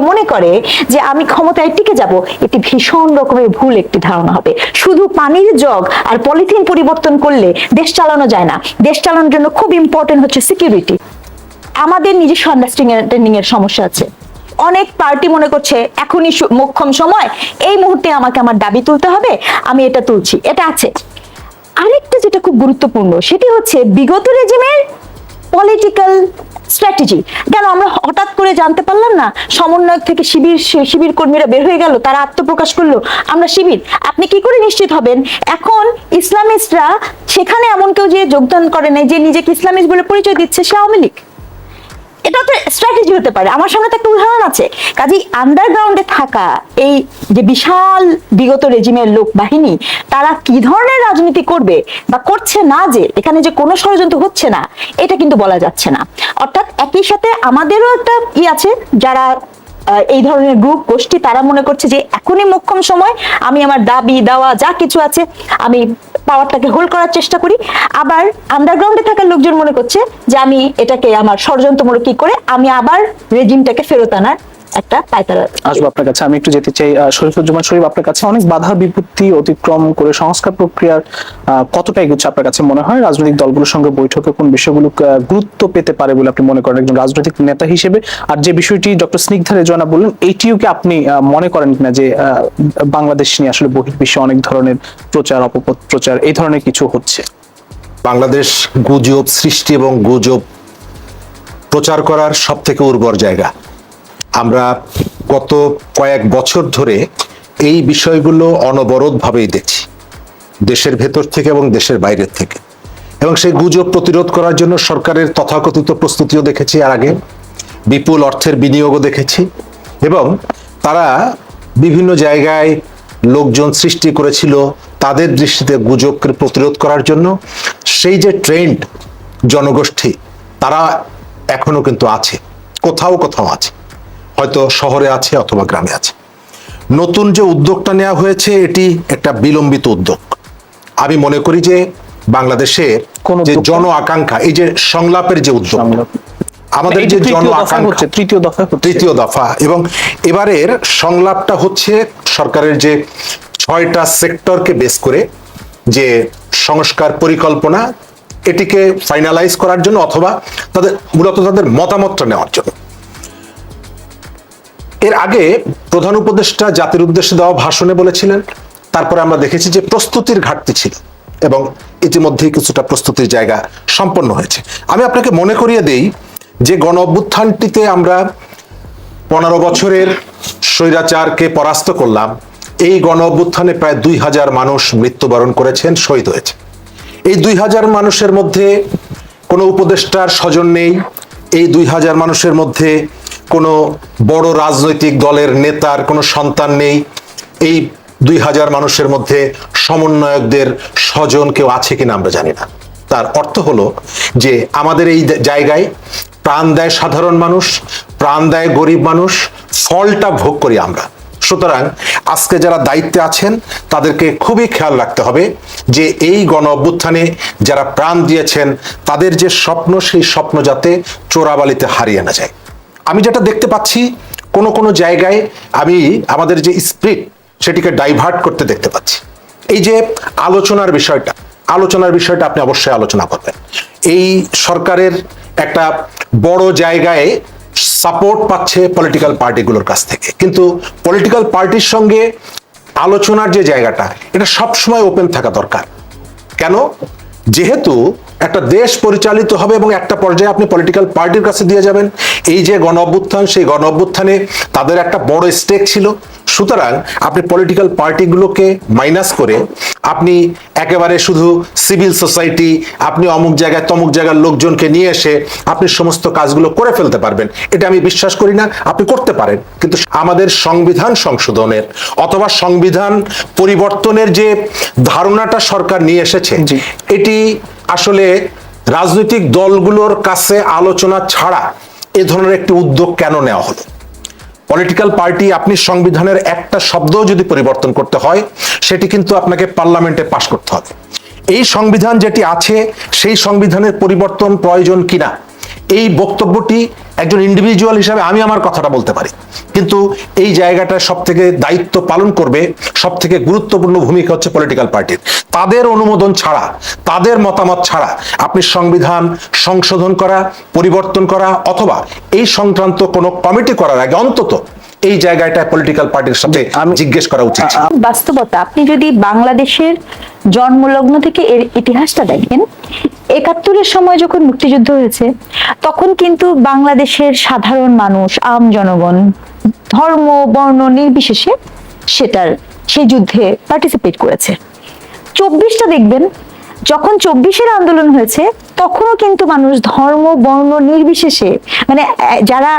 মনে করে যে আমি ক্ষমতায় টিকে যাব, এটি ভীষণ রকমের ভুল একটি ধারণা হবে। শুধু পানির জগ আর পলিথিন পরিবর্তন করলে দেশ চালানো যায় না। দেশ চালানোর জন্য খুব ইম্পর্টেন্ট হচ্ছে সিকিউরিটি আমাদের নিজস্ব আন্ডারস্ট্যান্ডিং এর সমস্যা আছে। অনেক পার্টি মনে করছে, এখনই মোক্ষম সময়, এই মুহূর্তে আমাকে আমার দাবি তুলতে হবে, আমি এটা তুলছি। এটা আছে। আরেকটা যেটা খুব গুরুত্বপূর্ণ, সেটি হচ্ছে বিগত রেজিমের পলিটিক্যাল স্ট্র্যাটেজি কেন আমরা হঠাৎ করে জানতে পারলাম না? সমন্বয়ক থেকে শিবির শিবির কর্মীরা বের হয়ে গেল, তারা আত্মপ্রকাশ করল, আমরা শিবির, আপনি কি করে নিশ্চিত হবেন? এখন ইসলামিস্টরা সেখানে এমন কেউ যে যোগদান করে নাই, যে নিজেকে ইসলামিস্ট বলে পরিচয় দিচ্ছে, সে আওয়ামী লীগ। এটা তো স্ট্র্যাটেজি হতে পারে। আমার সামনে তো একটা উদাহরণ আছে। কাজেই আন্ডারগ্রাউন্ডে থাকা এই যে বিশাল বিগত রেজিমের লোক বাহিনী, তারা কি ধরনের রাজনীতি করবে বা করছে না যে, এখানে যে কোনো ষড়যন্ত্র হচ্ছে না, এটা কিন্তু বলা যাচ্ছে না। অর্থাৎ একই সাথে আমাদেরও একটা ই আছে, যারা এই ধরনের গ্রুপ গোষ্ঠী, তারা মনে করছে যে, এখনই মোক্ষম সময়, আমি আমার দাবি দেওয়া যা কিছু আছে, আমি পাওয়ারটাকে হোল্ড করার চেষ্টা করি। আবার আন্ডারগ্রাউন্ডে থাকার লোকজন মনে করছে যে আমি এটাকে আমার ষড়যন্ত্রমূলক কি করে, আমি আবার রেজিমটাকে ফেরত আনার একটা পায়তারা আসব আপনার কাছে। আমি একটু যেতে চাই শরীফুজ্জামান শরীফ আপনার কাছে অনেক বাধা বিপত্তি অতিক্রম করে সংস্কার প্রক্রিয়ার আহ, কতটা এগুচ্ছে আপনার কাছে মনে হয়? রাজনৈতিক দলগুলোর সঙ্গে বৈঠকে কোন বিষয়গুলো গুরুত্ব পেতে পারে বলে আপনি মনে করেন? একজন রাজনৈতিক নেতা হিসেবে। আর যে বিষয়টি ডক্টর স্নিগ্ধা রেজওয়ানা বললেন এইটিও কি আপনি আহ, মনে করেন কিনা যে আহ, বাংলাদেশ নিয়ে আসলে বহির্বিশ্বে অনেক ধরনের প্রচার অপপ্রচার প্রচার এই ধরনের কিছু হচ্ছে? বাংলাদেশ গুজব সৃষ্টি এবং গুজব প্রচার করার সব থেকে উর্বর জায়গা। আমরা গত কয়েক বছর ধরে এই বিষয়গুলো অনবরতভাবেই দেখছি, দেশের ভেতর থেকে এবং দেশের বাইরের থেকে। এবং সেই গুজব প্রতিরোধ করার জন্য সরকারের তথাকথিত প্রস্তুতিও দেখেছি আর আগে, বিপুল অর্থের বিনিয়োগও দেখেছি এবং তারা বিভিন্ন জায়গায় লোকজন সৃষ্টি করেছিল তাদের দৃষ্টিতে গুজবকে প্রতিরোধ করার জন্য। সেই যে ট্রেন্ড জনগোষ্ঠী, তারা এখনও কিন্তু আছে, কোথাও কোথাও আছে। হয়তো শহরে আছে অথবা গ্রামে আছে। নতুন যে উদ্যোগটা নেওয়া হয়েছে এটি একটা বিলম্বিত উদ্যোগ। আমি মনে করি যে বাংলাদেশের যে জন আকাঙ্ক্ষা এই যে সংলাপের যে উদ্যোগ আমাদের যে জন আকাঙ্ক্ষা তৃতীয় দফা তৃতীয় দফা এবং এবারের সংলাপটা হচ্ছে সরকারের যে ছয়টা সেক্টরকে বেস করে যে সংস্কার পরিকল্পনা এটিকে ফাইনালাইজ করার জন্য অথবা তাদের মূলত তাদের মতামতটা নেওয়ার জন্য। এর আগে প্রধান উপদেষ্টা জাতির উদ্দেশ্যে দেওয়া ভাষণে বলেছিলেন, তারপরে আমরা দেখেছি যে প্রস্তুতির ঘাটতি ছিল এবং ইতিমধ্যেই কিছুটা প্রস্তুতির জায়গা সম্পন্ন হয়েছে। আমি আপনাকে মনে করিয়ে দেই যে গণ অভ্যুত্থানটিতে আমরা পনেরো বছরের স্বৈরাচারকে পরাস্ত করলাম। এই গণ অভ্যুত্থানে প্রায় দুই হাজার মানুষ মৃত্যুবরণ করেছেন, শহীদ হয়েছে। এই দুই হাজার মানুষের মধ্যে কোনো উপদেষ্টার স্বজন নেই। এই দুই হাজার মানুষের মধ্যে কোনো বড় রাজনৈতিক দলের নেতার কোনো সন্তান নেই। এই দুই হাজার মানুষের মধ্যে সমন্বয়কদের স্বজন কেউ আছে কিনা আমরা জানি না। তার অর্থ হলো যে আমাদের এই জায়গায় প্রাণ দেয় সাধারণ মানুষ, প্রাণ দেয় গরিব মানুষ, ফলটা ভোগ করি আমরা। সুতরাং আজকে যারা দায়িত্বে আছেন, তাদেরকে খুবই খেয়াল রাখতে হবে যে এই গণ অভ্যুত্থানে যারা প্রাণ দিয়েছেন, তাদের যে স্বপ্ন, সেই স্বপ্ন যাতে চোরাবালিতে হারিয়ে না যায়। আমি যেটা দেখতে পাচ্ছি, কোনো কোনো জায়গায় আমি আমাদের যে স্প্রিট সেটিকে ডাইভার্ট করতে দেখতে পাচ্ছি। এই যে আলোচনার বিষয়টা আলোচনার বিষয়টা আপনি অবশ্যই আলোচনা করবেন। এই সরকারের একটা বড় জায়গায় সাপোর্ট পাচ্ছে পলিটিক্যাল পার্টিগুলোর কাছ থেকে। কিন্তু পলিটিক্যাল পার্টির সঙ্গে আলোচনার যে জায়গাটা, এটা সবসময় ওপেন থাকা দরকার। কেন? যেহেতু একটা দেশ পরিচালিত হবে এবং একটা পর্যায়ে আপনি পলিটিক্যাল পার্টির কাছে দিয়ে যাবেন। এই যে গণ অভ্যুত্থান সেই গণ অভ্যুত্থানে তাদের একটা বড় স্টেক ছিল। সুতরাং আপনি পলিটিক্যাল পার্টিগুলোকে মাইনাস করে আপনি একেবারে শুধু সিভিল সোসাইটি আপনি অমুক জায়গায় তমুক জায়গার লোকজনকে নিয়ে এসে আপনি সমস্ত কাজগুলো করে ফেলতে পারবেন। এটা আমি বিশ্বাস করি না আপনি করতে পারেন। কিন্তু আমাদের সংবিধান সংশোধনের অথবা সংবিধান পরিবর্তনের যে ধারণাটা সরকার নিয়ে এসেছে। এটি আসলে রাজনৈতিক দলগুলোর কাছে আলোচনা ছাড়া এ ধরনের একটি উদ্যোগ কেন নেওয়া হলো? পলিটিক্যাল পার্টি আপনি সংবিধানের একটা শব্দও যদি পরিবর্তন করতে হয়, সেটি কিন্তু আপনাকে পার্লামেন্টে পাশ করতে হবে। এই সংবিধান যেটি আছে, সেই সংবিধানের পরিবর্তন প্রয়োজন কিনা? এই বক্তব্যটি একজন ইন্ডিভিজুয়াল হিসাবে আমি আমার কথাটা বলতে পারি কিন্তু এই জায়গাটা সব থেকে দায়িত্ব পালন করবে সব থেকে গুরুত্বপূর্ণ ভূমিকা হচ্ছে পলিটিক্যাল পার্টির তাদের অনুমোদন ছাড়া তাদের মতামত ছাড়া আপনি সংবিধান সংশোধন করা পরিবর্তন করা অথবা এই সংক্রান্ত কোনো কমিটি করার আগে অন্তত এই জায়গাটা পলিটিক্যাল পার্টির সাথে আমি- জিজ্ঞেস করা উচিত। বাস্তবতা আপনি যদি বাংলাদেশের জন্মলগ্ন থেকে এর ইতিহাসটা দেখেন। একাত্তরের সময় যখন মুক্তিযুদ্ধ হয়েছে, তখন কিন্তু বাংলাদেশের সাধারণ মানুষ, আম জনগণ, ধর্ম, বর্ণ নির্বিশেষে সেটার সেই যুদ্ধে পার্টিসিপেট করেছে। চব্বিশটা দেখবেন, যখন চব্বিশের আন্দোলন হয়েছে, তখনও কিন্তু মানুষ ধর্ম, বর্ণ নির্বিশেষে মানে যারা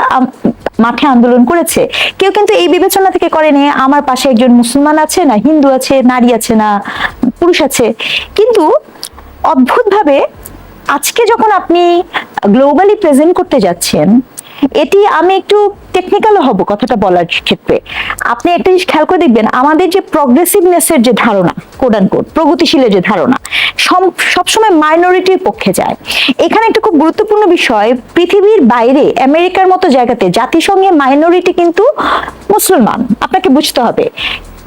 মাঠে আন্দোলন করেছে, কেউ কিন্তু এই বিবেচনা থেকে করেনি, আমার পাশে একজন মুসলমান আছে না, হিন্দু আছে, নারী আছে না পুরুষ আছে। কিন্তু অদ্ভুতভাবে আজকে যখন আপনি গ্লোবালি প্রেজেন্ট করতে যাচ্ছেন, এটি আমি একটু টেকনিক্যালও হব কথাটা বলার ক্ষেত্রে। আপনি একটা জিনিস খেয়াল করে দেখবেন, আমাদের যে প্রগ্রেসিভনেসের যে ধারণা কোডান কোড প্রগতিশীলের যে ধারণা সবসময় মাইনরিটির পক্ষে যায়। এখানে একটা খুব গুরুত্বপূর্ণ বিষয়, পৃথিবীর বাইরে, আমেরিকার মতো জায়গাতে, জাতিসংঘে মাইনরিটি কিন্তু মুসলমান, আপনাকে বুঝতে হবে।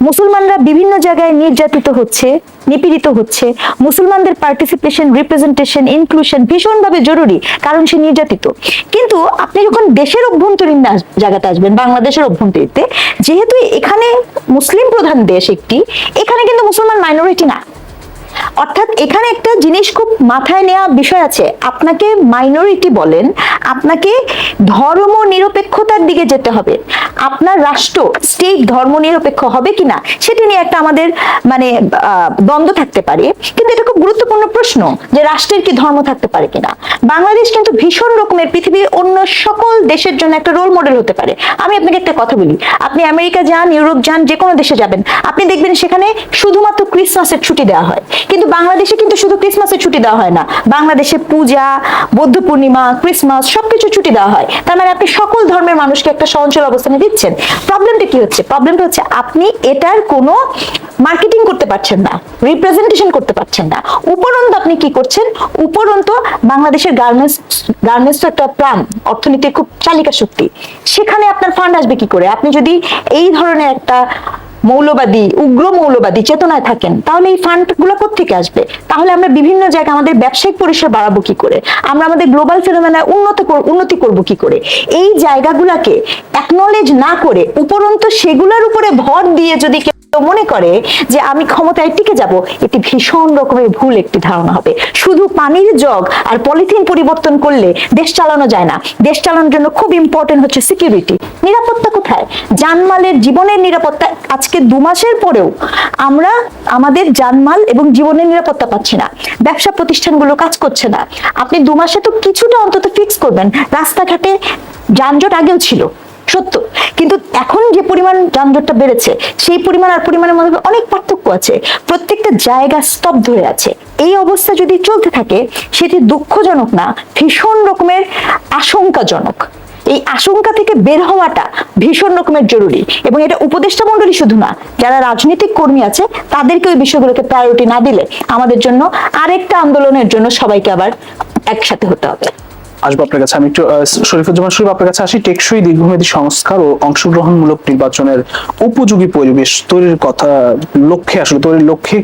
মুসলমানরা বিভিন্ন জায়গায় নির্যাতিত হচ্ছে, নিপীড়িত হচ্ছে। মুসলমানদের পার্টিসিপেশন রিপ্রেজেন্টেশন ইনক্লুশন ভীষণভাবে জরুরি, কারণ সে নির্যাতিত। কিন্তু আপনি যখন দেশের অভ্যন্তরীণ জায়গাতে আসবেন, বাংলাদেশের অভ্যন্তরীণতে যেহেতু এখানে মুসলিম প্রধান দেশ একটি, এখানে কিন্তু মুসলমান মাইনরিটি না। অর্থাৎ এখানে একটা জিনিস খুব মাথায় নেওয়া বিষয় আছে। আপনাকে মাইনরিটি বলেন, আপনাকে ধর্ম নিরপেক্ষতার দিকে যেতে হবে। আপনার রাষ্ট্র স্টেট ধর্ম নিরপেক্ষ হবে কিনা, সেটি নিয়ে একটা আমাদের মানে দ্বন্দ্ব থাকতে পারে। কিন্তু এটা খুব গুরুত্বপূর্ণ প্রশ্ন যে রাষ্ট্রের কি ধর্ম থাকতে পারে কিনা। বাংলাদেশ কিন্তু ভীষণ রকমের পৃথিবীর অন্য সকল দেশের জন্য একটা রোল মডেল হতে পারে। আমি আপনাকে একটা কথা বলি, আপনি আমেরিকা যান, ইউরোপ যান যে কোনো দেশে যাবেন, আপনি দেখবেন সেখানে শুধুমাত্র ক্রিসমাসের ছুটি দেওয়া হয়। কিন্তু বাংলাদেশে কিন্তু শুধু ক্রিসমাসের ছুটি দেওয়া হয় না। বাংলাদেশে পূজা বৌদ্ধ পূর্ণিমা ক্রিসমাস সবকিছু ছুটি দেওয়া হয়। তার মানে আপনি সকল ধর্মের মানুষকে একটা সহনশীল অবস্থানে দিচ্ছেন। প্রবলেমটা কি হচ্ছে? প্রবলেমটা হচ্ছে আপনি এটার কোনো মার্কেটিং করতে পারছেন না রিপ্রেজেন্টেশন করতে পারছেন না। উপরন্ত আপনি কি করছেন? উপরন্ত বাংলাদেশের গার্মেন্টস গার্মেন্টস একটা প্রাণ অর্থনীতির খুব চালিকা শক্তি। সেখানে আপনার ফান্ড আসবে কি করে? আপনি যদি এই ধরনের একটা মৌলবাদী, উগ্র মৌলবাদী চেতনায় থাকেন, তাহলে এই ফান্ডগুলো কোথেকে আসবে? তাহলে আমরা বিভিন্ন জায়গায় আমাদের ব্যবসায়িক পরিসর বাড়াবো কি করে? আমরা আমাদের গ্লোবাল ফেনোমেনায় উন্নত উন্নতি করব কি করে? এই জায়গাগুলোকে একনোলেজ না করে উপরন্ত সেগুলোর উপরে ভর দিয়ে যদি মনে করে যে আমি ক্ষমতায় টিকে যাব, এটি ভীষণ রকমের ভুল একটি ধারণা হবে। শুধু পানির জগ আর পলিথিন পরিবর্তন করলে দেশ চালানো যায় না। দেশ চালানোর জন্য খুব ইম্পর্টেন্ট হচ্ছে সিকিউরিটি নিরাপত্তা কোথায়? জানমালের জীবনের নিরাপত্তা আজকে দু মাসের পরেও আমরা আমাদের জানমাল এবং জীবনের নিরাপত্তা পাচ্ছি না। ব্যবসা প্রতিষ্ঠানগুলো কাজ করছে না। আপনি দু মাসে তো কিছুটা অন্তত ফিক্স করবেন। রাস্তাঘাটে যানজট আগেও ছিল। সত্য। কিন্তু এখন যে পরিমাণ যানজটটা বেড়েছে, সেই পরিমাণ আর পরিমাণের মধ্যে অনেক পার্থক্য আছে। প্রত্যেকটা জায়গা স্তব্ধ হয়ে আছে। এই অবস্থা যদি চলতে থাকে, সেটি দুঃখজনক না, ভীষণ রকমের আশঙ্কাজনক। এই আশঙ্কা থেকে বের হওয়াটা ভীষণ রকমের জরুরি এবং এটা উপদেষ্টা মন্ডলী শুধু না, যারা রাজনৈতিক কর্মী আছে, তাদেরকে ওই বিষয়গুলোকে প্রায়োরিটি না দিলে আমাদের জন্য আরেকটা আন্দোলনের জন্য সবাইকে আবার একসাথে হতে হবে। আসব আপনার কাছে। আমি একটু শরীফুজ্জামান শরীফ, আপনার কাছে আসি। টেকসই দীর্ঘমেয়াদী সংস্কার ও অংশগ্রহণমূলক নির্বাচনের উপযোগী পরিবেশ তৈরির কথা, লক্ষ্যে আসলে, তৈরির লক্ষ্যে